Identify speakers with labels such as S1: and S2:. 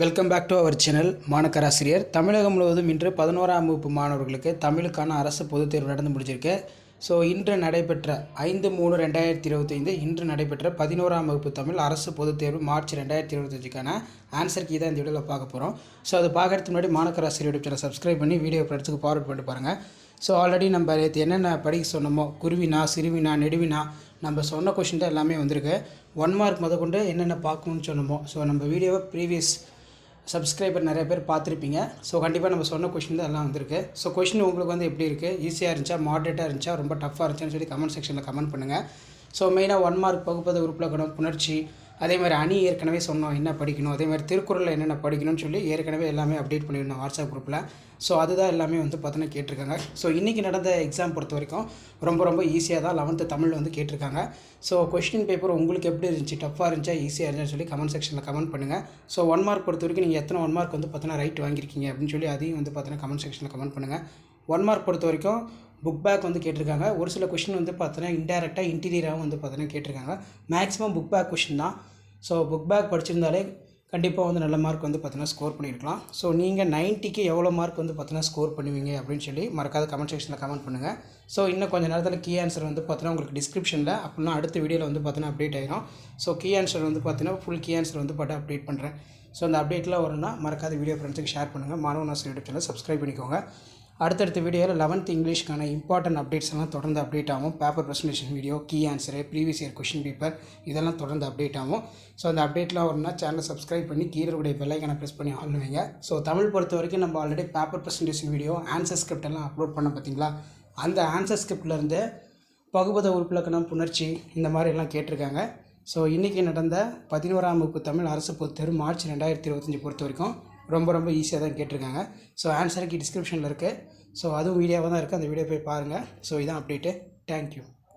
S1: Welcome back to our channel மாணக்கராசிரியர் Tamilagam முழுவதும் இன்று பதினோராம் வகுப்பு மாணவர்களுக்கு தமிழுக்கான அரசு பொதுத் தேர்வு நடந்து முடிஞ்சிருக்கு. ஸோ இன்று நடைபெற்ற ஐந்து மூணு ரெண்டாயிரத்தி இருபத்தைந்து இன்று நடைபெற்ற பதினோராம் வகுப்பு தமிழ் அரசு பொதுத் தேர்வு மார்ச் ரெண்டாயிரத்தி இருபத்தஞ்சுக்கான ஆன்சர் கீ தான் இந்த வீடியோவில் பார்க்க போகிறோம் ஸோ அது பார்க்கறதுக்கு முன்னாடி மாணக்கராசிரியர் யூடியூப் சேனல் சப்ஸ்கிரைப் பண்ணி வீடியோ படத்துக்கு ஃபார்வர்ட் பண்ணிட்டு பாருங்கள் ஸோ ஆல்ரெடி நம்ம நேற்று என்னென்ன படிக்க சொன்னோமோ குருவினா சிறுவினா நெடுவினா நம்ம சொன்ன கொஷின் தான் எல்லாமே வந்திருக்கு. ஒன் மார்க் முத கொண்டு என்னென்ன பார்க்கணும்னு சொன்னோமோ ஸோ நம்ம வீடியோவை ப்ரீவியஸ் சப்ஸ்கிரைபர் நிறைய பேர் பார்த்துருப்பீங்க. ஸோ கண்டிப்பாக நம்ம சொன்ன கொஷின் தான் எல்லாம் வந்திருக்கு. ஸோ கொஷின் உங்களுக்கு வந்து எப்படி இருக்குது ஈஸியாக இருந்துச்சா? மாடரேட்டாக இருந்துச்சா? ரொம்ப டஃப்பாக இருந்துச்சான்னு சொல்லி கமெண்ட் செக்ஷனில் கமெண்ட் பண்ணுங்கள் ஸோ மெயினாக ஒன் மார்க் பகுப்பத உறுப்பிலக்கணம் புணர்ச்சி அதே மாதிரி அணி ஏற்கனவே சொன்னோம் என்ன படிக்கணும். அதே மாதிரி திருக்குறளில் என்னென்ன படிக்கணும்னு சொல்லி ஏற்கனவே எல்லாமே அப்டேட் பண்ணியிருந்தோம் வாட்ஸ்அப் குரூப்பில் ஸோ அதுதான் எல்லாமே வந்து பார்த்தோன்னா கேட்டிருக்காங்க. ஸோ இன்றைக்கி நடந்த எக்ஸாம் பொறுத்த வரைக்கும் ரொம்ப ரொம்ப ஈஸியாக தான் லெவன்த்து தமிழ் வந்து கேட்டிருக்காங்க. ஸோ கொஸ்டின் பேப்பர் உங்களுக்கு எப்படி இருந்துச்சு? டஃப்பாக இருந்துச்சா? ஈஸியாக இருந்துச்சுன்னு சொல்லி கமெண்ட் செக்ஷனில் கமெண்ட் பண்ணுங்கள் ஸோ ஒன் மார்க் பொறுத்த வரைக்கும் நீங்கள் எத்தனை ஒன் மார்க் வந்து பார்த்தோன்னா ரைட் வாங்கியிருக்கீங்க அப்படின்னு சொல்லி அதையும் வந்து பார்த்தோன்னா கமெண்ட் செக்ஷனில் கமெண்ட் பண்ணுங்கள் ஒன் மார்க் பொறுத்த வரைக்கும் புக் பேக் வந்து கேட்டிருக்காங்க. ஒரு சில கொஷின் வந்து பார்த்தீங்கன்னா இன்டெரக்டாக இன்டீரியராகவும் வந்து பார்த்தோன்னா கேட்டிருக்காங்க. மேக்ஸிமம் புக் பேக் கொஷின் தான். ஸோ புக் பேக் படிச்சிருந்தாலே கண்டிப்பாக வந்து நல்ல மார்க் வந்து பார்த்தீங்கன்னா ஸ்கோர் பண்ணியிருக்கலாம். ஸோ நீங்கள் நைன்ட்டிக்கு எவ்வளோ மார்க் வந்து பார்த்தீங்கன்னா ஸ்கோர் பண்ணுவீங்க அப்படின்னு சொல்லி மறக்காத கமெண்ட் செக்ஷனில் கமெண்ட் பண்ணுங்கள் ஸோ இன்னும் கொஞ்சம் நேரத்தில் கீ ஆன்சர் வந்து பார்த்தீங்கன்னா உங்களுக்கு டிஸ்கிரிப்ஷனில் அப்படின்னா அடுத்த வீடியோவில் வந்து பார்த்தீங்கன்னா அப்டேட் ஆகிரும் ஸோ கீ ஆன்சர் வந்து பார்த்தீங்கன்னா ஃபுல் கீ ஆன்சர் வந்து பார்த்து அப்டேட் பண்ணுறேன் ஸோ அந்த அப்டேட்லாம் வரும்னா மறக்காத வீடியோ ஃப்ரெண்ட்ஸுக்கு ஷேர் பண்ணுங்கள் மாணவனாஸ் யூடியூப் சேனல் சப்ஸ்கிரைப் பண்ணிக்கோங்க. அடுத்தடுத்த வீடியோவில் லெவன்த் இங்கிலீஷ்க்கான இம்பார்ட்டன்ட் அப்டேட்ஸ் எல்லாம் தொடர்ந்து அப்டேட் ஆகும். Paper presentation video key answer previous year question paper இதெல்லாம் தொடர்ந்து அப்டேட் ஆகும். ஸோ அந்த அப்டேட்லாம் வரும்னா சேனலை சப்ஸ்கிரைப் பண்ணி கீழே பெல்லைக்கான ப்ரெஸ் பண்ணி ஆளுவீங்க ஸோ தமிழ் பொறுத்த வரைக்கும் நம்ம already paper presentation video answer script எல்லாம் அப்லோட் பண்ண பார்த்தீங்களா? அந்த ஆன்சர் ஸ்கிரிப்ட்லேருந்து பகுபத உறுப்பிலக்கணம் புணர்ச்சி இந்த மாதிரி எல்லாம் கேட்டிருக்காங்க. ஸோ இன்றைக்கி நடந்த பதினோராம் வகுப்பு தமிழ் அரசு பொறுத்தவரை மார்ச் ரெண்டாயிரத்தி இருபத்தஞ்சி பொறுத்த வரைக்கும் ரொம்ப ரொம்ப ஈஸியாக தான் கேட்டிருக்காங்க. ஸோ ஆன்சருக்கு டிஸ்கிரிப்ஷனில் இருக்குது ஸோ அதுவும் வீடியோவாக தான் இருக்குது அந்த வீடியோ போய் பாருங்கள் ஸோ இதான் அப்டேட்டு தேங்க்யூ